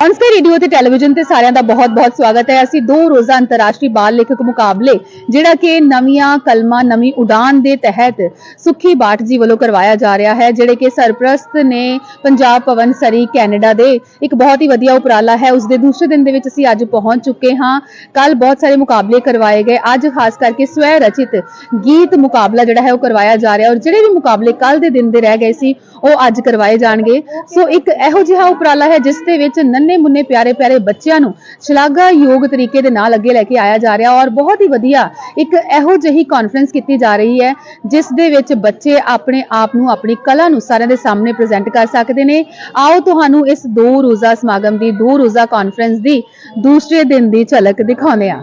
ਅੰਸਕੇ radio ਤੇ television ਤੇ ਸਾਰਿਆਂ ਦਾ ਬਹੁਤ-ਬਹੁਤ ਸਵਾਗਤ ਹੈ। ਅਸੀਂ ਦੋ ਰੋਜ਼ਾ ਅੰਤਰਰਾਸ਼ਟਰੀ ਬਾਲ ਲੇਖਕ ਮੁਕਾਬਲੇ, ਜਿਹੜਾ ਕਿ ਨਵੀਆਂ ਕਲਮਾਂ, ਨਵੀਂ ਉਡਾਨ ਦੇ ਤਹਿਤ ਸੁਖੀ ਬਾਟ ਜੀ ਵੱਲੋਂ ਕਰਵਾਇਆ ਜਾ ਰਿਹਾ ਹੈ, ਜਿਹੜੇ ਕਿ ਸਰਪ੍ਰਸਤ ਨੇ ਪੰਜਾਬ ਭਵਨ ਸਰੀ ਕੈਨੇਡਾ ਦੇ ਇੱਕ ਬਹੁਤ ਹੀ ਵਧੀਆ ਉਪਰਾਲਾ ਹੈ। ਉਸ ਦੇ ਦੂਸਰੇ ਦਿਨ ਦੇ ਵਿੱਚ ਅਸੀਂ ਅੱਜ ਪਹੁੰਚ ਚੁੱਕੇ ਹਾਂ। ਕੱਲ ਬਹੁਤ ਸਾਰੇ ਮੁਕਾਬਲੇ ਕਰਵਾਏ ਗਏ। ਅੱਜ ਖਾਸ ਕਰਕੇ ਸਵੈ ਰਚਿਤ ਗੀਤ ਮੁਕਾਬਲਾ ਜਿਹੜਾ ਹੈ ਉਹ ਕਰਵਾਇਆ ਜਾ ਰਿਹਾ ਔਰ ਜਿਹੜੇ ਵੀ ਮੁਕਾਬਲੇ ਕੱਲ ਦੇ ਦਿਨ ਦੇ ਰਹਿ ਗਏ ਸੀ, ਉਹ ਅੱਜ ਕਰਵਾਏ ਜਾਣਗੇ। ਸੋ ਇੱਕ ਇਹੋ ਜਿਹਾ ਉਪਰਾਲਾ ਹੈ, ਜਿਸ ਦੇ ਵਿੱਚ ਨੰਨੇ ਨੰਨੇ ਮੁੰਨੇ ਪਿਆਰੇ ਪਿਆਰੇ ਬੱਚਿਆਂ ਨੂੰ ਸ਼ਲਾਘਾਯੋਗ ਤਰੀਕੇ ਦੇ ਨਾਲ ਅੱਗੇ ਲੈ ਕੇ ਆਇਆ ਜਾ ਰਿਹਾ ਔਰ ਬਹੁਤ ਹੀ ਵਧੀਆ ਇੱਕ ਇਹੋ ਜਿਹੀ ਕਾਨਫਰੰਸ ਕੀਤੀ ਜਾ ਰਹੀ ਹੈ, ਜਿਸ ਦੇ ਵਿੱਚ ਬੱਚੇ ਆਪਣੇ ਆਪ ਨੂੰ ਆਪਣੀ ਕਲਾ ਨੂੰ ਸਾਰਿਆਂ ਦੇ ਸਾਹਮਣੇ ਪ੍ਰੈਜ਼ੈਂਟ ਕਰ ਸਕਦੇ ਨੇ। ਆਓ ਤੁਹਾਨੂੰ ਇਸ ਦੋ ਰੋਜ਼ਾ ਸਮਾਗਮ ਦੀ, ਦੋ ਰੋਜ਼ਾ ਕਾਨਫਰੰਸ ਦੀ ਦੂਸਰੇ ਦਿਨ ਦੀ ਝਲਕ ਦਿਖਾਉਂਦੇ ਆ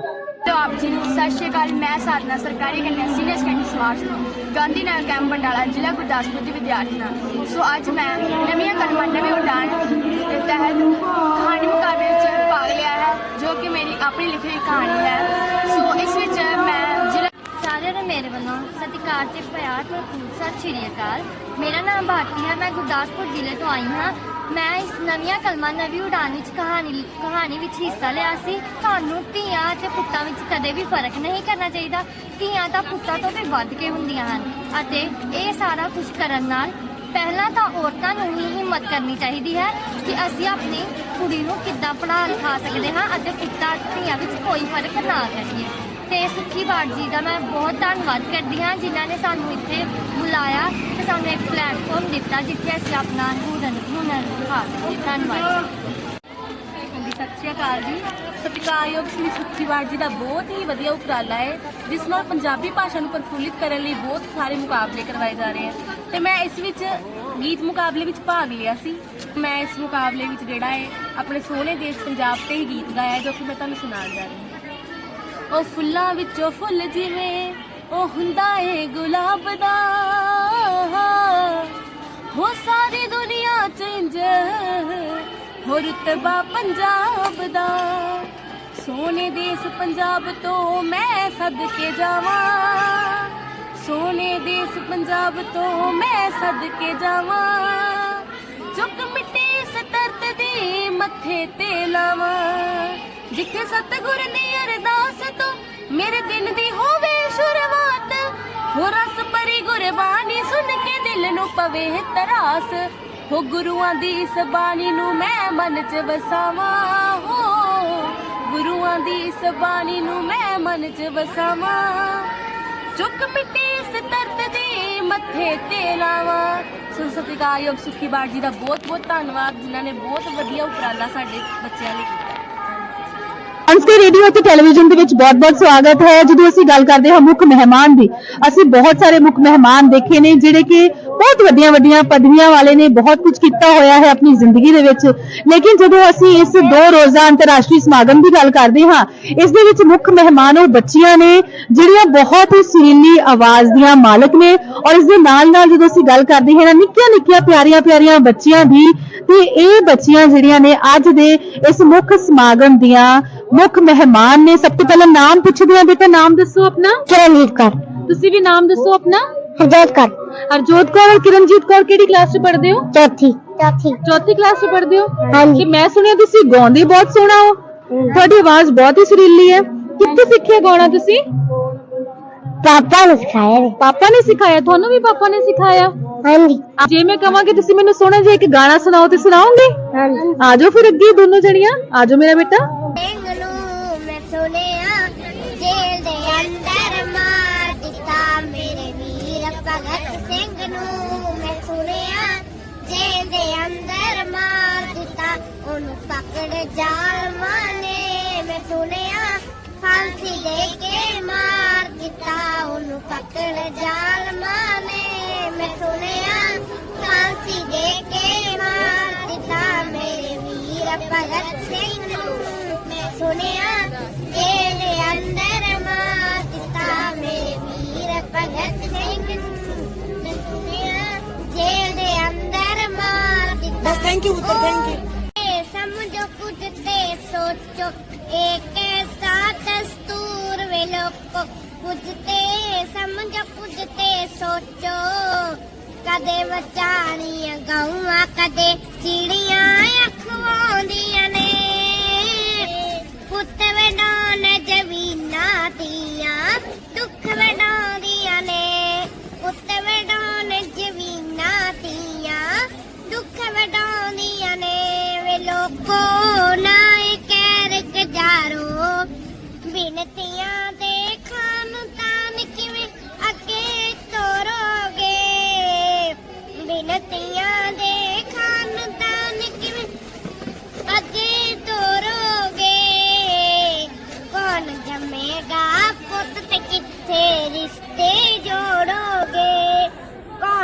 ਆਪ ਜੀ ਨੂੰ ਸਤਿ ਸ਼੍ਰੀ ਅਕਾਲ, ਮੈਂ ਸਾਧਨਾ ਸਰਕਾਰੀ ਕੰਨਿਆ senior secondary smart Gandhi Nagar camp Bandala ਜ਼ਿਲ੍ਹਾ ਗੁਰਦਾਸਪੁਰ ਦੀ ਵਿਦਿਆਰਥੀ ਹਾਂ ਸੋ ਅੱਜ ਮੈਂ ਨਵੀਆਂ ਕਲਮਾਂ ਨਵੀਂ ਉਡਾਨ ਦੇ ਤਹਿਤ ਕਹਾਣੀ ਮੁਕਾਬਲੇ ਵਿੱਚ ਭਾਗ ਲਿਆ ਹੈ, ਜੋ ਕਿ ਮੇਰੀ ਆਪਣੀ ਲਿਖੀ ਹੋਈ ਕਹਾਣੀ ਹੈ। ਸੋ ਇਸ ਵਿੱਚ ਮੈਂ ਜ਼ਿਲ੍ਹਾ ਸਾਰਿਆਂ ਨੂੰ ਮੇਰੇ ਵੱਲੋਂ ਸਤਿਕਾਰ ਤੇ ਪਿਆਰ ਤੇ ਸਤਿ ਸ਼੍ਰੀ ਅਕਾਲ। ਮੇਰਾ ਨਾਮ ਭਾਰਤੀ ਹੈ, ਮੈਂ ਗੁਰਦਾਸਪੁਰ ਜ਼ਿਲ੍ਹੇ ਤੋਂ ਆਈ ਹਾਂ। ਮੈਂ ਇਸ ਨਵੀਆਂ ਕਲਮਾਂ ਨਵੀਂ ਉਡਾਨ ਵਿੱਚ ਕਹਾਣੀ ਕਹਾਣੀ ਵਿੱਚ ਹਿੱਸਾ ਲਿਆ ਸੀ। ਤੁਹਾਨੂੰ ਧੀਆਂ ਤੇ ਪੁੱਤਾਂ ਵਿੱਚ ਕਦੇ ਵੀ ਫ਼ਰਕ ਨਹੀਂ ਕਰਨਾ ਚਾਹੀਦਾ। ਧੀਆਂ ਤਾਂ ਪੁੱਤਾਂ ਤੋਂ ਵੀ ਵੱਧ ਕੇ ਹੁੰਦੀਆਂ ਹਨ ਅਤੇ ਇਹ ਸਾਰਾ ਕੁਝ ਕਰਨ ਨਾਲ ਪਹਿਲਾਂ ਤਾਂ ਔਰਤਾਂ ਨੂੰ ਹੀ ਹਿੰਮਤ ਕਰਨੀ ਚਾਹੀਦੀ ਹੈ ਕਿ ਅਸੀਂ ਆਪਣੀ ਕੁੜੀ ਨੂੰ ਕਿੱਦਾਂ ਪੜ੍ਹਾ ਲਿਖਾ ਸਕਦੇ ਹਾਂ ਅਤੇ ਪੁੱਤਾਂ ਧੀਆਂ ਵਿੱਚ ਕੋਈ ਫ਼ਰਕ ਨਾ ਕਰੀਏ। ਤੇ ਸੁਖੀ ਬਾੜ ਜੀ ਦਾ ਮੈਂ ਬਹੁਤ ਧੰਨਵਾਦ ਕਰਦੀ ਹਾਂ ਜਿਨ੍ਹਾਂ ਨੇ ਸਾਨੂੰ ਇੱਥੇ ਬੁਲਾਇਆ। ਸਾਨੂੰ ਇੱਕ ਪਲੇਟਫਾਰਮ ਦਿੱਤਾ ਜਿੱਥੇ ਅਸੀਂ ਆਪਣਾ ਹੁਨਰ ਹੁਨਰ ਦਿਖਾ ਸਕੀਏ। ਧੰਨਵਾਦ ਹਾਂਜੀ ਸਤਿ ਸ਼੍ਰੀ ਅਕਾਲ ਜੀ। ਸਤਿਕਾਰਯੋਗ ਸ੍ਰੀ ਸੁਖੀਵਾਰ ਜੀ ਦਾ ਬਹੁਤ ਹੀ ਵਧੀਆ ਉਪਰਾਲਾ ਹੈ, ਜਿਸ ਨਾਲ ਪੰਜਾਬੀ ਭਾਸ਼ਾ ਨੂੰ ਪ੍ਰਫੁੱਲਿਤ ਕਰਨ ਲਈ ਬਹੁਤ ਸਾਰੇ ਮੁਕਾਬਲੇ ਕਰਵਾਏ ਜਾ ਰਹੇ ਹਨ। ਤੇ ਮੈਂ ਇਸ ਵਿੱਚ ਗੀਤ ਮੁਕਾਬਲੇ ਵਿੱਚ ਭਾਗ ਲਿਆ ਸੀ। ਮੈਂ ਇਸ ਮੁਕਾਬਲੇ ਵਿੱਚ ਜਿਹੜਾ ਹੈ, ਆਪਣੇ ਸੋਹਣੇ ਦੇਸ਼ ਪੰਜਾਬ ਤੇ ਹੀ ਗੀਤ ਗਾਇਆ, ਜੋ ਕਿ ਮੈਂ ਤੁਹਾਨੂੰ ਸੁਣਾਉਣ ਜਾ ਰਹੀ ਹਾਂ। ਉਹ ਫੁੱਲਾਂ ਵਿੱਚੋਂ ਫੁੱਲ ਜਿਵੇਂ, ਉਹ ਹੁੰਦਾ ਏ ਗੁਲਾਬ ਦਾ। ਹੋ ਸਾਰੀ ਦੁਨੀਆ ਚ ਹੋ। ਰੁਤਬਾ ਪੰਜਾਬ ਦਾ। ਸੋਨੇ ਦੇਸ ਪੰਜਾਬ ਤੋਂ ਮੈਂ ਸਦਕੇ ਜਾਵਾਂ। ਸੋਨੇ ਦੇਸ ਪੰਜਾਬ ਤੋਂ ਮੈਂ ਸਦਕੇ ਜਾਵਾਂ। ਚੁੱਕ ਮਿੱਟੀ ਇਸ ਤਰਤ ਦੀ ਮੱਥੇ ਤੇ ਲਾਵਾਂ। ਜਿੱਥੇ ਸਤਿਗੁਰ ਨੇ ਅਰਦਾਸ ਤੋਂ ਮੇਰੇ ਦਿਨ ਦੀ ਪਵੇ ਤਰਾਸ। ਹੋ ਗੁਰੂਆਂ ਦੀ ਇਸ ਬਾਣੀ ਨੂੰ ਮੈਂ ਮਨ ਚ ਵਸਾਵਾਂ। ਹੋ ਗੁਰੂਆਂ ਦੀ ਇਸ ਬਾਣੀ ਨੂੰ ਮੈਂ ਮਨ ਚ ਵਸਾਵਾਂ। ਚੁੱਕ ਮਿੱਟੀ ਇਸ ਤਰਤ ਦੀ ਮੱਥੇ ਤੇ ਲਾਵਾਂ। ਸੋ ਸਤਿਕਾਰਯੋਗ ਸੁਖੀ ਬਾੜ ਜੀ ਦਾ ਬਹੁਤ ਬਹੁਤ ਧੰਨਵਾਦ, ਜਿਨ੍ਹਾਂ ਨੇ ਬਹੁਤ ਵਧੀਆ ਉਪਰਾਲਾ ਸਾਡੇ ਬੱਚਿਆਂ ਲਈ ਕੀਤਾ। ਅੰਸਕੇ ਰੇਡੀਓ ਤੇ ਟੈਲੀਵਿਜ਼ਨ ਦੇ ਵਿੱਚ ਬਹੁਤ-ਬਹੁਤ ਸਵਾਗਤ ਹੈ। ਜਦੋਂ ਅਸੀਂ ਗੱਲ ਕਰਦੇ ਹਾਂ ਮੁੱਖ ਮਹਿਮਾਨ ਦੀ, ਅਸੀਂ ਬਹੁਤ ਸਾਰੇ ਮੁੱਖ ਮਹਿਮਾਨ ਦੇਖੇ ਨੇ, ਜਿਹੜੇ ਕਿ ਬਹੁਤ ਵੱਡੀਆਂ-ਵੱਡੀਆਂ ਪਦਵੀਆਂ ਵਾਲੇ ਨੇ ਬਹੁਤ ਕੁਝ ਕੀਤਾ ਹੋਇਆ ਹੈ ਆਪਣੀ ਜ਼ਿੰਦਗੀ ਦੇ ਵਿੱਚ। ਲੇਕਿਨ ਜਦੋਂ ਅਸੀਂ ਇਸ ਦੋ ਰੋਜ਼ਾ ਅੰਤਰਰਾਸ਼ਟਰੀ ਸਮਾਗਮ ਦੀ ਗੱਲ ਕਰਦੇ ਹਾਂ ਇਸ ਦੇ ਵਿੱਚ ਮੁੱਖ ਮਹਿਮਾਨ ਉਹ ਬੱਚੀਆਂ ਨੇ ਜਿਹੜੀਆਂ ਬਹੁਤ ਹੀ ਸੁਰੀਲੀ ਆਵਾਜ਼ ਦੀਆਂ ਮਾਲਕ ਨੇ ਔਰ ਇਸ ਦੇ ਨਾਲ-ਨਾਲ ਜਦੋਂ ਅਸੀਂ ਗੱਲ ਕਰਦੇ ਹਾਂ ਨਿੱਕੀਆਂ-ਨਿੱਕੀਆਂ ਪਿਆਰੀਆਂ-ਪਿਆਰੀਆਂ ਬੱਚੀਆਂ ਦੀ ਤੇ ਇਹ ਬੱਚੀਆਂ ਜਿਹੜੀਆਂ ਨੇ ਅੱਜ ਦੇ ਇਸ ਮੁੱਖ ਸਮਾਗਮ ਦੀਆਂ ਮੁੱਖ ਮਹਿਮਾਨ ਨੇ। ਸਭ ਤੋਂ ਪਹਿਲਾਂ ਨਾਮ ਪੁੱਛਦੇ ਹਾਂ ਬੇਟਾ ਨਾਮ ਦੱਸੋ ਆਪਣਾ। ਕਿਰਨਜੀਤ ਕੌਰ। ਤੁਸੀਂ ਵੀ ਨਾਮ ਦੱਸੋ ਆਪਣਾ। ਹਰਜੋਤ ਕੌਰ ਹਰਜੋਤ ਕੌਰ ਔਰ ਕਿਰਨਜੀਤ ਕੌਰ ਕਿਹੜੀ ਕਲਾਸ 'ਚ ਪੜ੍ਹਦੇ ਹੋ ਚੌਥੀ ਚੌਥੀ ਚੌਥੀ ਕਲਾਸ 'ਚ ਪੜ੍ਹਦੇ ਹੋ ਹਾਂਜੀ। ਕਿ ਮੈਂ ਸੁਣਿਆ ਤੁਸੀਂ ਗਾਉਂਦੇ ਬਹੁਤ ਸੋਹਣਾ ਹੋ ਤੁਹਾਡੀ ਆਵਾਜ਼ ਬਹੁਤ ਹੀ ਸੁਰੀਲੀ ਹੈ ਕਿੱਥੇ ਸਿੱਖਿਆ ਗਾਉਣਾ ਤੁਸੀਂ ਪਾਪਾ ਨੇ ਸਿਖਾਇਆ ਨੇ ਪਾਪਾ ਨੇ ਸਿਖਾਇਆ ਤੁਹਾਨੂੰ ਵੀ ਪਾਪਾ ਨੇ ਸਿਖਾਇਆ ਹਾਂਜੀ ਜੇ ਮੈਂ ਕਹਾਂ ਕਿ ਤੁਸੀਂ ਮੈਨੂੰ ਸੋਹਣਾ ਜਿਹਾ ਇੱਕ ਗਾਣਾ ਸੁਣਾਓ ਤੇ ਸੁਣਾਓਗੇ ਹਾਂਜੀ ਆਜੋ ਫਿਰ ਅੱਗੇ ਦੋਨੋਂ ਜਣੀਆਂ ਆਜੋ ਮੇਰਾ ਬੇਟਾ ਭਗਤ ਸਿੰਘ ਨੂੰ ਮੈਂ ਸੁਣਿਆ ਜੇਲ੍ਹ ਦੇ ਅੰਦਰ ਮਾਰ ਦਿੱਤਾ, ਉਹਨੂੰ ਪਕੜ ਜ਼ਾਲਮਾਂ ਨੇ ਮੈਂ ਸੁਣਿਆ, ਫਾਂਸੀ ਦੇ ਕੇ ਮਾਰ ਦਿੱਤਾ, ਉਹਨੂੰ ਪਕੜ ਜ਼ਾਲਮਾਂ ਨੇ ਮੈਂ ਸੁਣਿਆ, ਫਾਂਸੀ ਦੇ ਕੇ ਮਾਰ ਦਿੱਤਾ ਮੇਰੇ ਵੀਰ ਭਗਤ ਸਿੰਘ ਨੂੰ। ਮੈਂ ਸੁਣਿਆ ਜੇਲ ਦੇ ਅੰਦਰ ਮਾਰ ਦਿੱਤਾ ਮੇਰੇ ਵੀਰ ਭਗਤ ਥੈਂਕ ਯੂ ਪੁੱਤਰ ਥੈਂਕ ਯੂ ਸਮਝੋ ਕੁਝ ਤੇ ਸੋਚੋ ਇੱਕ ਐਸਾ ਦਸਤੂਰ ਵੇ ਲੋਕੋ ਕੁਝ ਤੇ ਸਮਝੋ ਕੁਝ ਤੇ ਸੋਚੋ ਕਦੇ ਵਚਾਣੀਆਂ ਗਾਉਂਾਂ ਕਦੇ ਚਿੜੀਆਂ ਅਖਵਾਉਂਦੀਆਂ ਨੇ ਪੁੱਤ ਵੇ ਨਾਨ ਜਵੀਨਾ ਤੀਆਂ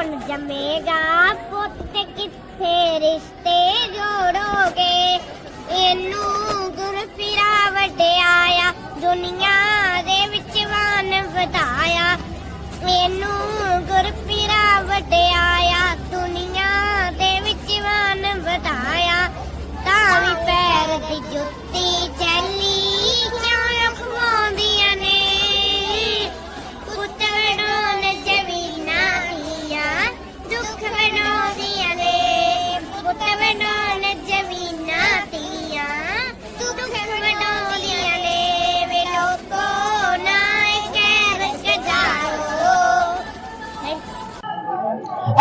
ਕੌਣ ਜੰਮੇਗਾ ਪੁੱਤ ਤੇ ਕਿੱਥੇ ਰਿਸ਼ਤੇ ਜੋੜੋਗੇ? ਇਹਨੂੰ ਗੁਰਪਿਰਾ ਵਡਿਆਇਆ, ਦੁਨੀਆ ਦੇ ਵਿੱਚ ਵਾਨ ਵਧਾਇਆ। ਮੈਨੂੰ ਗੁਰਪਿਰਾ ਵਡਿਆਇਆ, ਦੁਨੀਆ ਦੇ ਵਿੱਚ ਵਾਨ ਵਧਾਇਆ। ਤਾਂ ਵੀ ਪੈਰ ਦੀ ਜੁੱਤੀ ਚੱਲੀ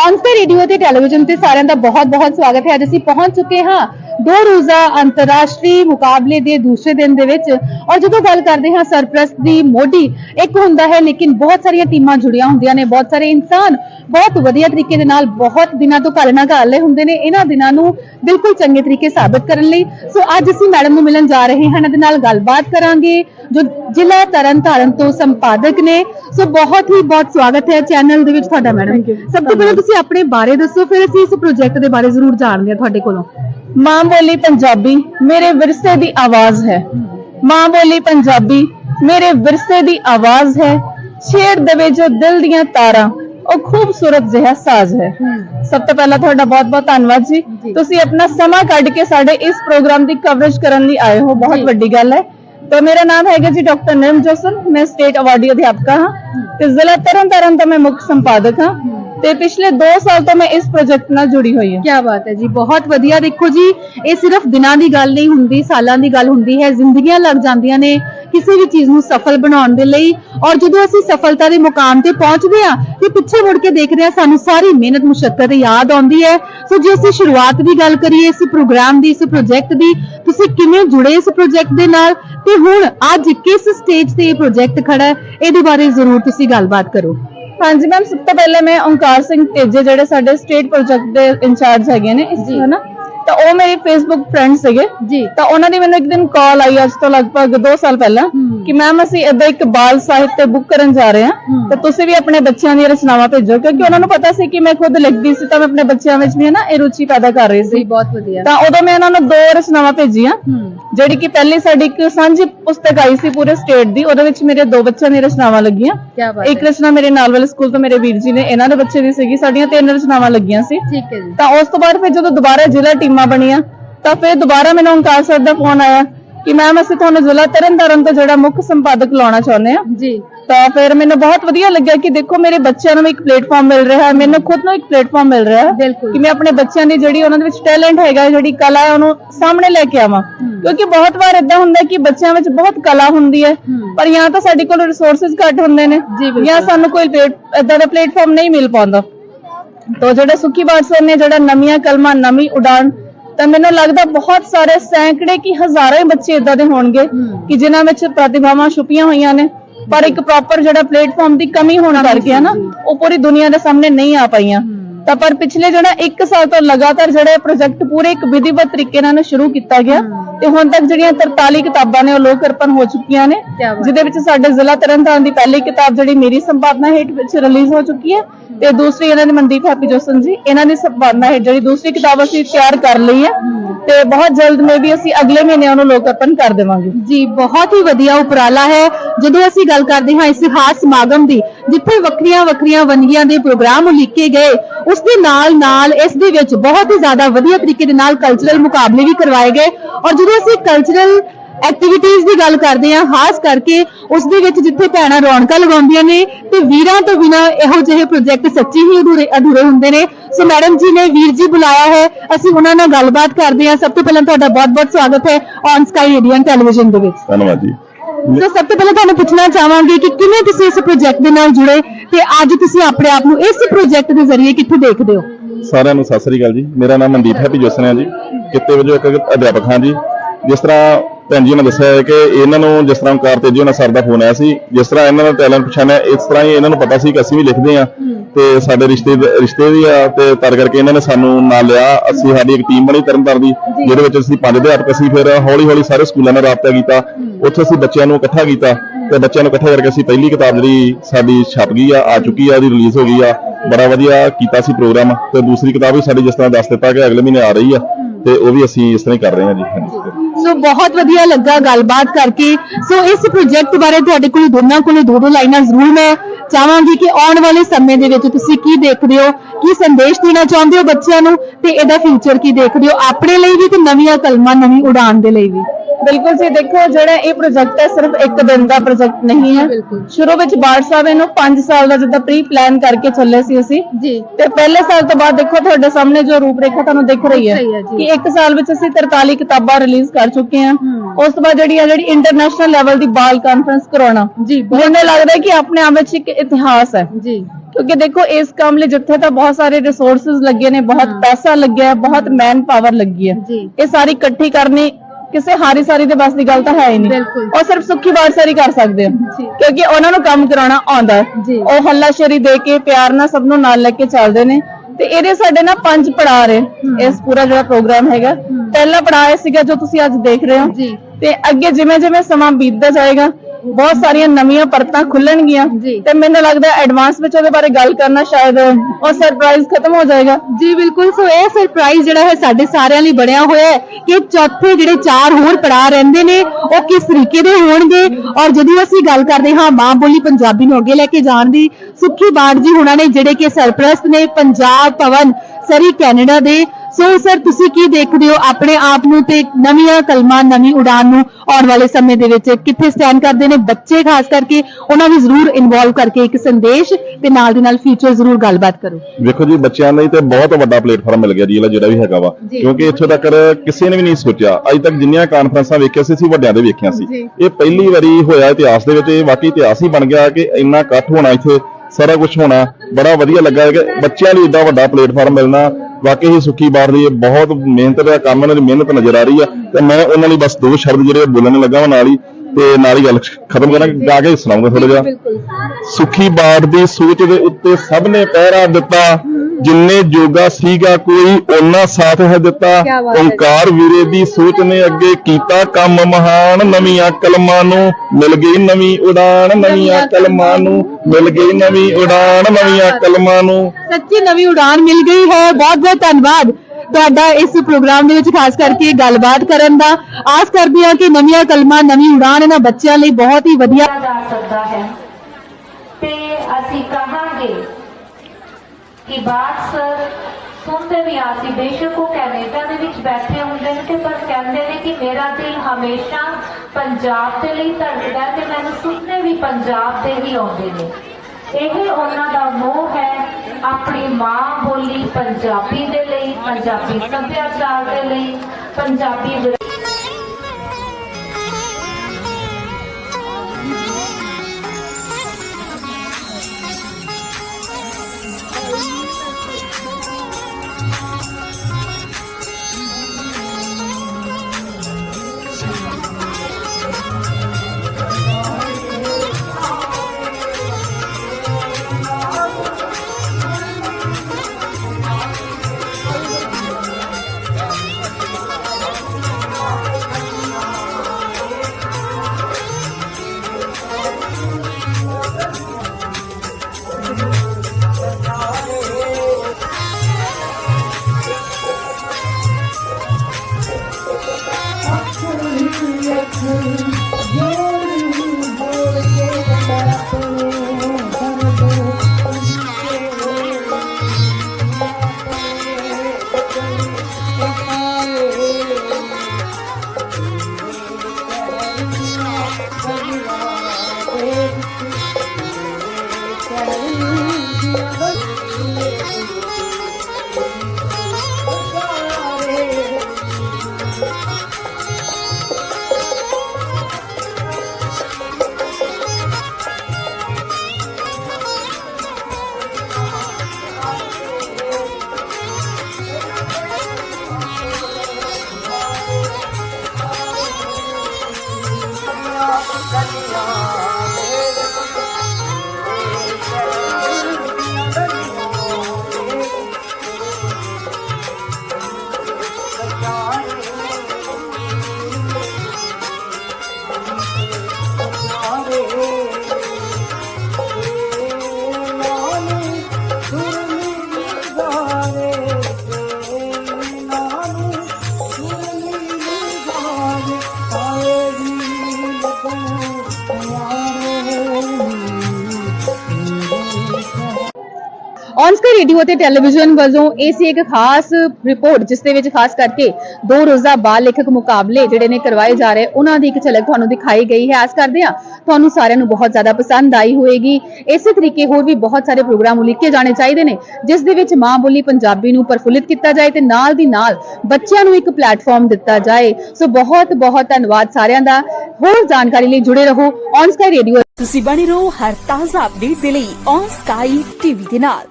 ਔਨਸਪੇ ਰੇਡੀਓ ਤੇ ਟੈਲੀਵਿਜ਼ਨ ਤੇ ਸਾਰਿਆਂ ਦਾ ਬਹੁਤ-ਬਹੁਤ ਸਵਾਗਤ ਹੈ। ਅੱਜ ਅਸੀਂ ਪਹੁੰਚ ਚੁੱਕੇ ਹਾਂ ਦੋ ਰੋਜ਼ਾ ਅੰਤਰਰਾਸ਼ਟਰੀ ਮੁਕਾਬਲੇ ਦੇ ਦੂਸਰੇ ਦਿਨ ਦੇ ਵਿੱਚ ਔਰ ਜਦੋਂ ਗੱਲ ਕਰਦੇ ਹਾਂ ਸਰਪ੍ਰਸਤ ਦੀ ਮੋਢੀ ਇੱਕ ਹੁੰਦਾ ਹੈ ਲੇਕਿਨ ਬਹੁਤ ਸਾਰੀਆਂ ਟੀਮਾਂ ਜੁੜੀਆਂ ਹੁੰਦੀਆਂ ਨੇ ਬਹੁਤ ਸਾਰੇ ਇਨਸਾਨ ਬਹੁਤ ਵਧੀਆ ਤਰੀਕੇ ਦੇ ਨਾਲ ਬਹੁਤ ਦਿਨਾਂ ਤੋਂ ਘਾਲਣਾ ਘਾਲੇ ਹੁੰਦੇ ਨੇ ਇਹਨਾਂ ਦਿਨਾਂ ਨੂੰ ਬਿਲਕੁਲ ਚੰਗੇ ਤਰੀਕੇ ਸਾਬਤ ਕਰਨ ਲਈ। ਸੋ ਅੱਜ ਅਸੀਂ ਮੈਡਮ ਨੂੰ ਮਿਲਣ ਜਾ ਰਹੇ ਹਾਂ ਇਹਨਾਂ ਦੇ ਨਾਲ ਗੱਲਬਾਤ ਕਰਾਂਗੇ ਜੋ ਜ਼ਿਲ੍ਹਾ ਤਰਨਤਾਰਨ ਤੋਂ ਸੰਪਾਦਕ ਨੇ। ਸੋ ਬਹੁਤ ਹੀ ਬਹੁਤ ਸਵਾਗਤ ਹੈ ਚੈਨਲ ਦੇ ਵਿੱਚ ਤੁਹਾਡਾ ਮੈਡਮ। ਸਭ ਤੋਂ ਪਹਿਲਾਂ ਤੁਸੀਂ ਆਪਣੇ ਬਾਰੇ ਦੱਸੋ ਫਿਰ ਅਸੀਂ ਇਸ ਪ੍ਰੋਜੈਕਟ ਦੇ ਬਾਰੇ ਜ਼ਰੂਰ ਜਾਣਦੇ ਹਾਂ ਤੁਹਾਡੇ ਕੋਲੋਂ। ਮਾਂ ਬੋਲੀ ਪੰਜਾਬੀ ਮੇਰੇ ਵਿਰਸੇ ਦੀ ਆਵਾਜ਼ ਹੈ। ਮਾਂ ਬੋਲੀ ਪੰਜਾਬੀ ਮੇਰੇ ਵਿਰਸੇ ਦੀ ਆਵਾਜ਼ ਹੈ। ਛੇੜ ਦੇਵੇ ਜੋ ਦਿਲ ਦੀਆਂ ਤਾਰਾਂ ਉਹ ਖੂਬਸੂਰਤ ਜਿਹਾ ਸਾਜ਼ ਹੈ। ਸਭ ਤੋਂ ਪਹਿਲਾਂ ਤੁਹਾਡਾ ਬਹੁਤ-ਬਹੁਤ ਧੰਨਵਾਦ ਜੀ। ਤੁਸੀਂ ਆਪਣਾ ਸਮਾਂ ਕੱਢ ਕੇ ਸਾਡੇ ਇਸ ਪ੍ਰੋਗਰਾਮ ਦੀ ਕਵਰੇਜ ਕਰਨ ਲਈ ਆਏ ਹੋ। ਬਹੁਤ ਵੱਡੀ ਗੱਲ ਹੈ। ਤਾਂ ਮੇਰਾ ਨਾਮ ਹੈਗਾ ਜੀ ਡਾਕਟਰ ਨਿਰਮ ਜੋਸਨ। ਮੈਂ ਸਟੇਟ ਅਵਾਰਡੀ ਅਧਿਆਪਕਾ ਹਾਂ। ਤੇ ਜ਼ਿਲ੍ਹਾ ਤਰਨਤਾਰਨ ਤੋਂ ਮੈਂ ਮੁੱਖ ਸੰਪਾਦਕ ਹਾਂ। ਤੇ ਪਿਛਲੇ 2 ਸਾਲ ਤੋਂ ਮੈਂ ਇਸ ਪ੍ਰੋਜੈਕਟ ਨਾਲ ਜੁੜੀ ਹੋਈ ਹਾਂ। ਕੀ ਬਾਤ ਹੈ ਜੀ, ਬਹੁਤ ਵਧੀਆ। ਦੇਖੋ ਜੀ, ਇਹ ਸਿਰਫ ਦਿਨਾਂ ਦੀ ਗੱਲ ਨਹੀਂ ਹੁੰਦੀ, ਸਾਲਾਂ ਦੀ ਗੱਲ ਹੁੰਦੀ ਹੈ। ਜ਼ਿੰਦਗੀਆਂ ਲੱਗ ਜਾਂਦੀਆਂ ਨੇ ਕਿਸੇ ਵੀ ਚੀਜ਼ ਨੂੰ ਸਫਲ ਬਣਾਉਣ ਦੇ ਲਈ। ਔਰ ਜਦੋਂ ਅਸੀਂ ਸਫਲਤਾ ਦੇ ਮੁਕਾਮ ਤੇ ਪਹੁੰਚਦੇ ਹਾਂ, ਤੇ ਪਿੱਛੇ ਮੁੜ ਕੇ ਦੇਖਦੇ ਹਾਂ, ਸਾਨੂੰ ਸਾਰੀ ਮਿਹਨਤ ਮੁਸ਼ਕਲ ਯਾਦ ਆਉਂਦੀ ਹੈ। ਸੋ ਜੇ ਅਸੀਂ ਸ਼ੁਰੂਆਤ ਦੀ ਗੱਲ ਕਰੀਏ, ਇਸ ਪ੍ਰੋਗਰਾਮ ਦੀ, ਇਸ ਪ੍ਰੋਜੈਕਟ ਦੀ, ਤੁਸੀਂ ਕਿਵੇਂ ਜੁੜੇ ਇਸ ਪ੍ਰੋਜੈਕਟ ਦੇ ਨਾਲ? ਤੇ ਹੁਣ ਅੱਜ ਕਿਸ ਸਟੇਜ ਤੇ ਇਹ ਪ੍ਰੋਜੈਕਟ ਖੜਾ ਹੈ, ਇਹਦੇ ਬਾਰੇ ਜ਼ਰੂਰ ਤੁਸੀਂ ਗੱਲਬਾਤ ਕਰੋ। ਹਾਂਜੀ ਮੈਮ ਸਭ ਤੋਂ ਪਹਿਲੇ ਮੈਂ ਓਂਕਾਰ ਸਿੰਘ ਤੇਜੇ ਜਿਹੜੇ ਸਾਡੇ ਸਟੇਟ ਪ੍ਰੋਜੈਕਟ ਦੇ ਇੰਚਾਰਜ ਹੈਗੇ ਨੇ ਇਸ ਹਨਾ ਤਾਂ ਉਹ ਮੇਰੇ ਫੇਸਬੁੱਕ ਫਰੈਂਡ ਸੀਗੇ। ਜੀ। ਤਾਂ ਉਹਨਾਂ ਦੀ ਮੈਨੂੰ ਇੱਕ ਦਿਨ ਕਾਲ ਆਈ ਅੱਜ ਤੋਂ ਲਗਭਗ 2 ਸਾਲ ਪਹਿਲਾਂ ਕਿ ਮੈਮ ਅਸੀਂ ਏਦਾਂ ਇੱਕ ਬਾਲ ਸਾਹਿਤ ਤੇ ਬੁੱਕ ਕਰਨ ਜਾ ਰਹੇ ਹਾਂ। ਤਾਂ ਤੁਸੀਂ ਵੀ ਆਪਣੇ ਬੱਚਿਆਂ ਦੀਆਂ ਰਚਨਾਵਾਂ ਭੇਜੋ ਕਿਉਂਕਿ ਉਹਨਾਂ ਨੂੰ ਪਤਾ ਸੀ ਕਿ ਮੈਂ ਖੁਦ ਲਿਖਦੀ ਸੀ ਤਾਂ ਮੈਂ ਆਪਣੇ ਬੱਚਿਆਂ ਵਿੱਚ ਵੀ ਨਾ ਇਹ ਰੁਚੀ ਪੈਦਾ ਕਰ ਰਹੀ ਸੀ। ਬਹੁਤ ਵਧੀਆ। ਤਾਂ ਉਦੋਂ ਮੈਂ ਇਹਨਾਂ ਨੂੰ ਦੋ ਰਚਨਾਵਾਂ ਭੇਜੀਆਂ ਜਿਹੜੀ ਕਿ ਪਹਿਲੀ ਸਾਡੀ ਇੱਕ ਸਾਂਝੀ ਪੁਸਤਕ ਆਈ ਸੀ ਪੂਰੇ ਸਟੇਟ ਦੀ ਉਹਦੇ ਵਿੱਚ ਮੇਰੇ ਦੋ ਬੱਚਿਆਂ ਦੀਆਂ ਰਚਨਾਵਾਂ ਲੱਗੀਆਂ। ਇੱਕ ਰਚਨਾ ਮੇਰੇ ਨਾਲ ਵਾਲੇ ਸਕੂਲ ਤੋਂ ਮੇਰੇ ਵੀਰ ਜੀ ਨੇ ਇਹਨਾਂ ਦੇ ਬੱਚੇ ਦੀ ਸੀਗੀ ਸਾਡੀਆਂ ਤਿੰਨ ਰਚਨਾਵਾਂ ਲੱਗੀਆਂ ਸੀ। ਠੀਕ ਹੈ ਜੀ। ਤਾਂ ਉਸ ਤੋਂ ਬਾਅਦ ਫਿਰ ਜਦੋਂ ਦੁਬਾਰਾ ਜ਼ਿਲ੍ਹਾ ਟੀਮਾਂ ਬਣੀਆਂ ਤਾਂ ਫਿਰ ਦੁਬਾਰਾ ਮੈਨੂੰ ਓਂਕਾਰ ਸਰ ਦਾ ਫੋਨ ਆਇਆ ਕਿ ਮੈਮ ਅਸੀਂ ਤੁਹਾਨੂੰ ਜ਼ਿਲ੍ਹਾ ਤਰਨਤਾਰਨ ਤੋਂ ਜਿਹੜਾ ਮੁੱਖ ਸੰਪਾਦਕ ਲਾਉਣਾ ਚਾਹੁੰਦੇ ਆ ਜੀ। ਤਾਂ ਫਿਰ ਮੈਨੂੰ ਬਹੁਤ ਵਧੀਆ ਲੱਗਿਆ ਕਿ ਦੇਖੋ ਮੇਰੇ ਬੱਚਿਆਂ ਨੂੰ ਵੀ ਇੱਕ ਪਲੇਟਫਾਰਮ ਮਿਲ ਰਿਹਾ ਹੈ ਮੈਨੂੰ ਖੁਦ ਨੂੰ ਇੱਕ ਪਲੇਟਫਾਰਮ ਮਿਲ ਰਿਹਾ ਹੈ ਕਿ ਮੈਂ ਆਪਣੇ ਬੱਚਿਆਂ ਦੀ ਜਿਹੜੀ ਉਹਨਾਂ ਦੇ ਵਿੱਚ ਟੈਲੈਂਟ ਹੈਗਾ ਜਿਹੜੀ ਕਲਾ ਹੈ ਉਹਨੂੰ ਸਾਹਮਣੇ ਲੈ ਕੇ ਆਵਾਂ। ਕਿਉਂਕਿ ਬਹੁਤ ਵਾਰ ਇਦਾਂ ਹੁੰਦਾ ਕਿ ਬੱਚਿਆਂ ਵਿੱਚ ਬਹੁਤ ਕਲਾ ਹੁੰਦੀ ਹੈ ਪਰ ਜਾਂ ਤਾਂ ਸਾਡੇ ਕੋਲ ਰਿਸੋਰਸਸ ਘੱਟ ਹੁੰਦੇ ਨੇ ਜੀ, ਸਾਨੂੰ ਕੋਈ ਇਦਾਂ ਦਾ ਪਲੇਟਫਾਰਮ ਨਹੀਂ ਮਿਲ ਪਾਉਂਦਾ। ਤੋ ਜਿਹੜੇ ਸੁਖੀ ਸਰ ਨੇ ਜਿਹੜਾ ਨਵੀਆਂ ਕਲਮਾਂ ਨਵੀਂ ਉਡਾਨ ਤਾਂ ਮੈਨੂੰ ਲੱਗਦਾ ਬਹੁਤ ਸਾਰੇ ਸੈਂਕੜੇ ਕੀ ਹਜ਼ਾਰਾਂ ਹੀ ਬੱਚੇ ਇਦਾਂ ਦੇ ਹੋਣਗੇ ਕਿ ਜਿਨ੍ਹਾਂ ਵਿੱਚ ਪ੍ਰਤਿਭਾਵਾਂ ਛੁਪੀਆਂ ਹੋਈਆਂ ਨੇ। ਪਰ ਇੱਕ ਪ੍ਰੋਪਰ ਜਿਹੜਾ ਪਲੇਟਫਾਰਮ ਦੀ ਕਮੀ ਹੋਣ ਕਰਕੇ ਹੈ ਨਾ ਉਹ ਪੂਰੀ ਦੁਨੀਆ ਦੇ ਸਾਹਮਣੇ ਨਹੀਂ ਆ ਪਾਈਆਂ। ਤਾਂ ਪਰ ਪਿਛਲੇ ਜਿਹੜਾ 1 ਸਾਲ ਤੋਂ ਲਗਾਤਾਰ ਜਿਹੜਾ ਪ੍ਰੋਜੈਕਟ ਪੂਰੇ ਇੱਕ ਵਿਧੀਵਤ ਤਰੀਕੇ ਨਾਲ ਸ਼ੁਰੂ ਕੀਤਾ ਗਿਆ ਤੇ ਹੁਣ ਤੱਕ ਜਿਹੜੀਆਂ 43 ਕਿਤਾਬਾਂ ਨੇ ਉਹ ਲੋਕ ਅਰਪਣ ਹੋ ਚੁੱਕੀਆਂ ਨੇ ਜਿਹਦੇ ਵਿੱਚ ਸਾਡੇ ਜ਼ਿਲ੍ਹਾ ਤਰਨਤਾਰਨ ਦੀ ਪਹਿਲੀ ਕਿਤਾਬ ਜਿਹੜੀ ਮੇਰੀ ਸੰਪਾਦਨਾ ਹੇਠ ਵਿੱਚ ਰਿਲੀਜ਼ ਹੋ ਚੁੱਕੀ ਹੈ ਤੇ ਦੂਸਰੀ ਇਹਨਾਂ ਦੀ ਮਨਦੀਪ ਹੈਪੀ ਜੋਸਨ ਜੀ ਇਹਨਾਂ ਦੀ ਸੰਪਾਦਨਾ ਹੇਠ ਜਿਹੜੀ ਦੂਸਰੀ ਕਿਤਾਬ ਅਸੀਂ ਤਿਆਰ ਕਰ ਲਈ ਹੈ ਤੇ ਬਹੁਤ ਜਲਦ ਮੇ ਵੀ ਅਸੀਂ ਅਗਲੇ ਮਹੀਨੇ ਉਹਨੂੰ ਲੋਕ ਅਰਪਣ ਕਰ ਦੇਵਾਂਗੇ। ਜੀ, ਬਹੁਤ ਹੀ ਵਧੀਆ ਉਪਰਾਲਾ ਹੈ। ਜਦੋਂ ਅਸੀਂ ਗੱਲ ਕਰਦੇ ਹਾਂ ਇਤਿਹਾਸ ਸਮਾਗਮ ਦੀ, ਜਿੱਥੇ ਵੱਖਰੀਆਂ ਵੱਖਰੀਆਂ ਵੰਨਗੀਆਂ ਦੇ ਪ੍ਰੋਗਰਾਮ ਉਲੀਕੇ ਗਏ, ਉਸ ਦੇ ਨਾਲ ਨਾਲ ਇਸ ਦੇ ਵਿੱਚ ਬਹੁਤ ਹੀ ਜ਼ਿਆਦਾ ਵਧੀਆ ਤਰੀਕੇ ਦੇ ਨਾਲ ਕਲਚਰਲ ਮੁਕਾਬਲੇ ਵੀ ਕਰਵਾਏ ਗਏ। ਔਰ ਜਦੋਂ ਅਸੀਂ ਕਲਚਰਲ ਐਕਟੀਵਿਟੀਜ਼ ਦੀ ਗੱਲ ਕਰਦੇ ਹਾਂ, ਖਾਸ ਕਰਕੇ ਉਸ ਦੇ ਵਿੱਚ ਜਿੱਥੇ ਭੈਣਾਂ ਰੌਣਕਾਂ ਲਗਾਉਂਦੀਆਂ ਨੇ ਤੇ ਵੀਰਾਂ ਤੋਂ ਬਿਨਾ ਇਹੋ ਜਿਹੇ ਪ੍ਰੋਜੈਕਟ ਸੱਚੀ ਹੀ ਅਧੂਰੇ ਅਧੂਰੇ ਹੁੰਦੇ ਨੇ। ਸੋ ਮੈਡਮ ਜੀ ਨੇ ਵੀਰ ਜੀ ਬੁਲਾਇਆ ਹੈ। ਅਸੀਂ ਉਹਨਾਂ ਨਾਲ ਗੱਲਬਾਤ ਕਰਦੇ ਹਾਂ। ਸਭ ਤੋਂ ਪਹਿਲਾਂ ਤੁਹਾਡਾ ਬਹੁਤ-ਬਹੁਤ ਸਵਾਗਤ ਹੈ ਔਨ ਸਕਾਈ ਰੇਡੀਅਨ ਟੈਲੀਵਿਜ਼ਨ ਦੇ ਵਿੱਚ। ਧੰਨਵਾਦ ਜੀ। ਸੋ ਸਭ ਤੋਂ ਪਹਿਲਾਂ ਤੁਹਾਨੂੰ ਪੁੱਛਣਾ ਚਾਹਾਂਗੇ ਕਿ ਕਿਵੇਂ ਤੁਸੀਂ ਇਸ ਪ੍ਰੋਜੈਕਟ ਦੇ ਨਾਲ ਜੁੜੇ ਤੇ ਅੱਜ ਤੁਸੀਂ ਆਪਣੇ ਆਪ ਨੂੰ ਇਸ ਪ੍ਰੋਜੈਕਟ ਦੇ ਜ਼ਰੀਏ ਕਿੱਥੇ ਦੇਖਦੇ ਹੋ? ਸਾਰਿਆਂ ਨੂੰ ਸਤਿ ਸ੍ਰੀ ਅਕਾਲ ਜੀ। ਮੇਰਾ ਨਾਮ ਮਨਦੀਪ ਹੈ ਜੀ। ਕਿੱਤੇ ਵਜੋਂ ਇੱਕ ਅਧਿਆਪਕ ਹਾਂ ਜੀ। ਜਿਸ ਤਰ੍ਹਾਂ ਭੈਣ ਜੀ ਨੇ ਦੱਸਿਆ ਹੈ ਕਿ ਇਹਨਾਂ ਨੂੰ ਜਿਸ ਤਰ੍ਹਾਂ ਕਾਰ ਤੇਜੀ ਉਹਨਾਂ ਸਰ ਦਾ ਫੋਨ ਆਇਆ ਸੀ। ਜਿਸ ਤਰ੍ਹਾਂ ਇਹਨਾਂ ਦਾ ਟੈਲੈਂਟ ਪਛਾਣਿਆ ਇਸ ਤਰ੍ਹਾਂ ਹੀ ਇਹਨਾਂ ਨੂੰ ਪਤਾ ਸੀ ਕਿ ਅਸੀਂ ਵੀ ਲਿਖਦੇ ਆ ਤੇ ਸਾਡੇ ਰਿਸ਼ਤੇ ਰਿਸ਼ਤੇ ਵੀ ਆ ਤੇ ਤਦ ਕਰਕੇ ਇਹਨਾਂ ਨੇ ਸਾਨੂੰ ਨਾਲ ਲਿਆ। ਅਸੀਂ ਸਾਡੀ ਇੱਕ ਟੀਮ ਬਣੀ ਤਰਨਤਾਰਨ ਦੀ ਜਿਹਦੇ ਵਿੱਚ ਅਸੀਂ ਪੰਜ ਅਧਿਆਪਕ ਅਸੀਂ ਫਿਰ ਹੌਲੀ ਹੌਲੀ ਸਾਰੇ ਸਕੂਲਾਂ ਨਾਲ ਰਾਬਤਾ ਕੀਤਾ। ਉੱਥੇ ਅਸੀਂ ਬੱਚਿਆਂ ਨੂੰ ਇਕੱਠਾ ਕੀਤਾ। ਤੇ ਬੱਚਿਆਂ ਨੂੰ ਇਕੱਠਾ ਕਰਕੇ ਅਸੀਂ ਪਹਿਲੀ ਕਿਤਾਬ ਜਿਹੜੀ ਸਾਡੀ ਛਪ ਗਈ ਆ ਆ ਚੁੱਕੀ ਆ ਉਹਦੀ ਰਿਲੀਜ਼ ਹੋ ਗਈ ਆ। ਬੜਾ ਵਧੀਆ ਕੀਤਾ ਸੀ ਪ੍ਰੋਗਰਾਮ ਤੇ ਦੂਸਰੀ ਕਿਤਾਬ ਵੀ ਸਾਡੀ ਜਿਸ ਤਰ੍ਹਾਂ ਦੱਸ ਦਿੱਤਾ ਕਿ ਅਗਲੇ ਮਹੀਨੇ ਆ ਰਹੀ ਆ। ਤੇ ਉਹ ਵੀ ਅਸੀਂ ਇਸ ਤਰ੍ਹਾਂ ਹੀ ਕਰ ਰਹੇ ਹਾਂ ਜੀ। ਸੋ ਬਹੁਤ ਵਧੀਆ ਲੱਗਾ ਗੱਲਬਾਤ ਕਰਕੇ। ਸੋ ਇਸ ਪ੍ਰੋਜੈਕਟ ਬਾਰੇ ਤੁਹਾਡੇ ਕੋਲ ਦੋਨਾਂ ਕੋਲ ਦੋ ਦੋ ਲਾਈਨਾਂ ਜ਼ਰੂਰ ਮੈਂ ਚਾਹਾਂਗੀ ਕਿ ਆਉਣ ਵਾਲੇ ਸਮੇਂ ਦੇ ਵਿੱਚ ਤੁਸੀਂ ਕੀ ਦੇਖਦੇ ਹੋ, ਕੀ ਸੰਦੇਸ਼ ਦੇਣਾ ਚਾਹੁੰਦੇ ਹੋ ਬੱਚਿਆਂ ਨੂੰ ਤੇ ਇਹਦਾ ਫਿਊਚਰ ਕੀ ਦੇਖਦੇ ਹੋ, ਆਪਣੇ ਲਈ ਵੀ ਤੇ ਨਵੀਆਂ ਕਲਮਾਂ ਨਵੀਂ ਉਡਾਣ ਦੇ ਲਈ ਵੀ। ਬਿਲਕੁਲ ਜੀ ਦੇਖੋ ਜਿਹੜਾ ਇਹ ਪ੍ਰੋਜੈਕਟ ਹੈ ਸਿਰਫ ਇੱਕ ਦਿਨ ਦਾ ਪ੍ਰੋਜੈਕਟ ਨਹੀਂ ਹੈ। ਸ਼ੁਰੂ ਵਿੱਚ ਬਾੜ ਸਾਹਿਬ ਇਹਨੂੰ 5 ਸਾਲ ਦਾ ਜਿੱਦਾਂ ਪ੍ਰੀ ਪਲਾਨ ਕਰਕੇ ਚੱਲੇ ਸੀ ਅਸੀਂ। ਜੀ। ਤੇ ਪਹਿਲੇ ਸਾਲ ਤੋਂ ਬਾਅਦ ਦੇਖੋ ਤੁਹਾਡੇ ਸਾਹਮਣੇ ਜੋ ਰੂਪਰੇਖਾ ਤੁਹਾਨੂੰ ਦਿਖ ਰਹੀ ਹੈ ਹੈ। ਕਿ ਇੱਕ ਸਾਲ ਵਿੱਚ ਅਸੀਂ 43 ਕਿਤਾਬਾਂ ਰਿਲੀਜ਼ ਕਰ ਚੁੱਕੇ ਹਾਂ। ਉਸ ਤੋਂ ਬਾਅਦ ਜਿਹੜੀ ਆ ਜਿਹੜੀ ਇੰਟਰਨੈਸ਼ਨਲ ਲੈਵਲ ਦੀ ਬਾਲ ਕਾਨਫਰੰਸ ਕਰਾਉਣਾ। ਜੀ ਮੈਨੂੰ ਲੱਗਦਾ ਹੈ ਕਿ ਆਪਣੇ ਆਪ ਵਿੱਚ ਇੱਕ ਇਤਿਹਾਸ ਹੈ। ਜੀ। ਕਿਉਂਕਿ ਦੇਖੋ ਇਸ ਕੰਮ ਲਈ ਜਿੱਥੇ ਤਾਂ ਬਹੁਤ ਸਾਰੇ ਰਿਸੋਰਸਸ ਲੱਗੇ ਨੇ ਬਹੁਤ ਪੈਸਾ ਲੱਗਿਆ ਹੈ ਬਹੁਤ ਮੈਨ ਪਾਵਰ ਲੱਗੀ ਹੈ। ਇਹ ਸਾਰੀ ਇਕੱਠੀ ਕਰਨੀ ਕਿਸੇ ਹਾਰੀ ਸਾਰੀ ਦੇ ਬਸ ਦੀ ਗੱਲ ਤਾਂ ਹੈ ਹੀ ਨਹੀਂ ਬਿਲਕੁਲ। ਉਹ ਸਿਰਫ ਸੁੱਖੀ ਬਾਦਸ਼ਾਹੀ ਕਰ ਸਕਦੇ ਆ ਜੀ। ਕਿਉਂਕਿ ਉਹਨਾਂ ਨੂੰ ਕੰਮ ਕਰਾਉਣਾ ਆਉਂਦਾ ਹੈ। ਜੀ। ਉਹ ਹੱਲਾਸ਼ੇਰੀ ਦੇ ਕੇ ਪਿਆਰ ਨਾਲ ਸਭ ਨੂੰ ਨਾਲ ਲੈ ਕੇ ਚੱਲਦੇ ਨੇ ਤੇ ਇਹਦੇ ਸਾਡੇ ਨਾ ਪੰਜ ਪੜਾਅ ਰਹੇ ਇਸ ਪੂਰਾ ਜਿਹੜਾ ਪ੍ਰੋਗਰਾਮ ਹੈਗਾ ਪਹਿਲਾ ਪੜਾਅ ਇਹ ਸੀਗਾ ਜੋ ਤੁਸੀਂ ਅੱਜ ਦੇਖ ਰਹੇ ਹੋ ਜੀ। ਤੇ ਅੱਗੇ ਜਿਵੇਂ ਜਿਵੇਂ ਸਮਾਂ ਬੀਤਦਾ ਜਾਏਗਾ ਬਹੁਤ ਸਾਰੀਆਂ ਨਵੀਆਂ ਪਰਤਾਂ ਖੁੱਲਣਗੀਆਂ। ਤੇ ਮੈਨੂੰ ਲੱਗਦਾ ਐਡਵਾਂਸ ਵਿੱਚ ਉਹਦੇ ਬਾਰੇ ਗੱਲ ਕਰਨਾ ਸ਼ਾਇਦ ਉਹ ਸਰਪ੍ਰਾਈਜ਼ ਖਤਮ ਹੋ ਜਾਏਗਾ। ਜੀ ਬਿਲਕੁਲ। ਸੋ ਇਹ ਸਰਪ੍ਰਾਈਜ਼ ਜਿਹੜਾ ਹੈ ਸਾਡੇ ਸਾਰਿਆਂ ਲਈ ਬਣਿਆ ਹੋਇਆ ਹੈ ਕਿ ਚੌਥੇ ਜਿਹੜੇ ਚਾਰ ਹੋਰ ਪੜਾਅ ਰਹਿੰਦੇ ਨੇ ਉਹ ਕਿਸ ਤਰੀਕੇ ਦੇ ਹੋਣਗੇ? ਔਰ ਜਦੋਂ ਅਸੀਂ ਗੱਲ ਕਰਦੇ ਹਾਂ ਮਾਂ ਬੋਲੀ ਪੰਜਾਬੀ ਨੂੰ ਅੱਗੇ ਲੈ ਕੇ ਜਾਣ ਦੀ ਸੁੱਖੀ ਬਾੜ ਜੀ ਹੁਣਾਂ ਨੇ ਜਿਹੜੇ ਕਿ ਸਰਪ੍ਰਸਤ ਨੇ ਪੰਜਾਬ ਭਵਨ ਸਰੀ ਕੈਨੇਡਾ ਦੇ। ਸੋ ਸਰ ਤੁਸੀਂ ਕੀ ਦੇਖਦੇ ਹੋ ਆਪਣੇ ਆਪ ਨੂੰ ਤੇ ਨਵੀਆਂ ਕਲਮਾਂ ਨਵੀਂ ਉਡਾਨ ਨੂੰ ਆਉਣ ਵਾਲੇ ਸਮੇਂ ਦੇ ਵਿੱਚ ਕਿੱਥੇ ਸਟੈਂਡ ਕਰਦੇ ਨੇ ਬੱਚੇ ਖਾਸ ਕਰਕੇ ਉਹਨਾਂ ਨੂੰ ਜ਼ਰੂਰ ਇਨਵੋਲਵ ਕਰਕੇ ਇੱਕ ਸੰਦੇਸ਼ ਤੇ ਨਾਲ ਦੀ ਨਾਲ ਫਿਊਚਰ ਜ਼ਰੂਰ ਗੱਲਬਾਤ ਕਰੋ। ਵੇਖੋ ਜੀ ਬੱਚਿਆਂ ਲਈ ਤੇ ਬਹੁਤ ਵੱਡਾ ਪਲੇਟਫਾਰਮ ਮਿਲ ਗਿਆ ਜੀ ਇਹਦਾ ਜਿਹੜਾ ਵੀ ਹੈਗਾ ਵਾ। ਕਿਉਂਕਿ ਇੱਥੋਂ ਤੱਕ ਕਿਸੇ ਨੇ ਵੀ ਨਹੀਂ ਸੋਚਿਆ। ਅੱਜ ਤੱਕ ਜਿੰਨੀਆਂ ਕਾਨਫਰੰਸਾਂ ਵੇਖੀਆਂ ਸੀ ਅਸੀਂ ਵੱਡਿਆਂ ਦੇ ਵੇਖੀਆਂ ਸੀ। ਇਹ ਪਹਿਲੀ ਵਾਰੀ ਹੋਇਆ ਇਤਿਹਾਸ ਦੇ ਵਿੱਚ ਇਹ ਵਾਕਈ ਇਤਿਹਾਸ ਹੀ ਬਣ ਗਿਆ ਕਿ ਇੰਨਾ ਇਕੱਠ ਹੋਣਾ ਇੱਥੇ ਸਾਰਾ ਕੁਝ ਹੋਣਾ ਬੜਾ ਵਧੀਆ ਲੱਗਾ ਕਿ ਬੱਚਿਆਂ ਲਈ ਏਡਾ ਵੱਡਾ ਪਲੇਟਫਾਰਮ ਮਿਲਣਾ ਵਾਕਈ ਹੀ ਸੁੱਖੀ ਬਾੜ ਦੀ ਇਹ ਬਹੁਤ ਮਿਹਨਤ ਦਾ ਕੰਮ ਇਹਨਾਂ ਦੀ ਮਿਹਨਤ ਨਜ਼ਰ ਆ ਰਹੀ ਆ ਤੇ ਮੈਂ ਉਹਨਾਂ ਲਈ ਬਸ ਦੋ ਸ਼ਬਦ ਜਿਹੜੇ ਬੋਲਣ ਲੱਗਾ ਵਾਂ ਨਾਲ ਹੀ ਤੇ ਨਾਲ ਹੀ ਗੱਲ ਖਤਮ ਕਰਾਂਗਾ ਗਾ ਕੇ ਸੁਣਾਉਂਗਾ ਥੋੜਾ ਜਿਹਾ। ਸੁਖੀ ਬਾੜ ਦੀ ਸੋਚ ਦੇ ਉੱਤੇ ਸਭ ਨੇ ਪਹਿਰਾ ਦਿੱਤਾ। ਜਿੰਨੇ ਜੋਗਾ ਸੀਗਾ ਕੋਈ ਉਹਨਾਂ ਸਾਥ ਹੈ ਦਿੱਤਾ। ਓੰਕਾਰ ਵੀਰੇ ਦੀ ਸੋਚ ਨੇ ਅੱਗੇ ਕੀਤਾ ਕੰਮ ਮਹਾਨ। ਨਵੀਆਂ ਕਲਮਾਂ ਨੂੰ ਮਿਲ ਗਈ ਨਵੀਂ ਉਡਾਨ। ਨਵੀਆਂ ਕਲਮਾਂ ਨੂੰ ਮਿਲ ਗਈ ਨਵੀਂ ਉਡਾਨ। ਨਵੀਆਂ ਕਲਮਾਂ ਨੂੰ ਸੱਚੀ ਨਵੀਂ ਉਡਾਨ ਮਿਲ ਗਈ ਹੈ। ਬਹੁਤ ਬਹੁਤ ਧੰਨਵਾਦ। ਤੁਹਾਡਾ ਇਸ ਪ੍ਰੋਗਰਾਮ ਦੇ ਵਿੱਚ ਖਾਸ ਕਰਕੇ ਗੱਲਬਾਤ ਕਰਨ ਦਾ। ਆਸ ਕਰਦੇ ਹਾਂ ਕਿ ਨਵੀਆਂ ਕਲਮਾਂ ਨਵੀਂ ਉਡਾਨ ਇਹਨਾਂ ਬੱਚਿਆਂ ਲਈ ਬਹੁਤ ਹੀ ਵਧੀਆ ਜਾ ਸਕਦਾ ਹੈ। ਤੇ ਅਸੀਂ ਕਹਾਂਗੇ ਕਿ ਬਾਤ ਸਰ ਸੁਣਦੇ ਵੀ ਆ ਸੀ, ਬੇਸ਼ੱਕ ਉਹ ਕੈਨੇਡਾ ਦੇ ਵਿੱਚ ਬੈਠੇ ਹੁੰਦੇ ਨੇ ਤੇ ਪਰ ਕਹਿੰਦੇ ਨੇ ਕਿ ਮੇਰਾ ਦਿਲ ਹਮੇਸ਼ਾ ਪੰਜਾਬ ਦੇ ਲਈ ਧੜਕਦਾ ਹੈ ਤੇ ਮੈਨੂੰ ਸੁਪਨੇ ਵੀ ਪੰਜਾਬ ਦੇ ਹੀ ਆਉਂਦੇ ਨੇ। ਇਹ ਉਹਨਾਂ ਦਾ ਮੋਹ ਹੈ ਆਪਣੀ ਮਾਂ ਬੋਲੀ ਪੰਜਾਬੀ ਦੇ ਲਈ, ਪੰਜਾਬੀ ਸੱਭਿਆਚਾਰ ਦੇ ਲਈ, ਪੰਜਾਬੀ ਰੇਡੀਓ ਅਤੇ ਟੈਲੀਵਿਜ਼ਨ ਵੱਲੋਂ ਇਹ ਸੀ ਇੱਕ ਖਾਸ ਰਿਪੋਰਟ, ਜਿਸ ਦੇ ਵਿੱਚ ਖਾਸ ਕਰਕੇ ਦੋ ਰੋਜ਼ਾ ਬਾਲ ਲੇਖਕ ਮੁਕਾਬਲੇ ਜਿਹੜੇ ਨੇ ਕਰਵਾਏ ਜਾ ਰਹੇ, ਉਹਨਾਂ ਦੀ ਇੱਕ ਝਲਕ ਤੁਹਾਨੂੰ ਦਿਖਾਈ ਗਈ ਹੈ। ਆਸ ਕਰਦੇ ਹਾਂ ਤੁਹਾਨੂੰ ਸਾਰਿਆਂ ਨੂੰ ਬਹੁਤ ਜ਼ਿਆਦਾ ਪਸੰਦ ਆਈ ਹੋਵੇਗੀ। ਇਸੇ ਤਰੀਕੇ ਹੋਰ ਵੀ ਬਹੁਤ ਸਾਰੇ ਪ੍ਰੋਗਰਾਮ ਉਲੀਕੇ ਜਾਣੇ ਚਾਹੀਦੇ ਨੇ, ਜਿਸ ਦੇ ਵਿੱਚ ਮਾਂ ਬੋਲੀ ਪੰਜਾਬੀ ਨੂੰ ਪ੍ਰਫੁੱਲਿਤ ਕੀਤਾ ਜਾਏ ਤੇ ਨਾਲ ਦੀ ਨਾਲ ਬੱਚਿਆਂ ਨੂੰ ਇੱਕ ਪਲੇਟਫਾਰਮ ਦਿੱਤਾ ਜਾਏ। ਸੋ ਬਹੁਤ ਬਹੁਤ ਧੰਨਵਾਦ ਸਾਰਿਆਂ ਦਾ। ਹੋਰ ਜਾਣਕਾਰੀ ਲਈ ਜੁੜੇ ਰਹੋ ਔਨ ਸਕਾਈ ਰੇਡੀਓ ਤੁਸੀਂ ਬਣੇ ਰਹੋ ਹਰ ਤਾਜ਼ਾ ਅਪਡੇਟ ਦੇ ਲਈ ਔਨ ਸਕਾਈ ਟੀਵੀ ਦੇ ਨਾਲ।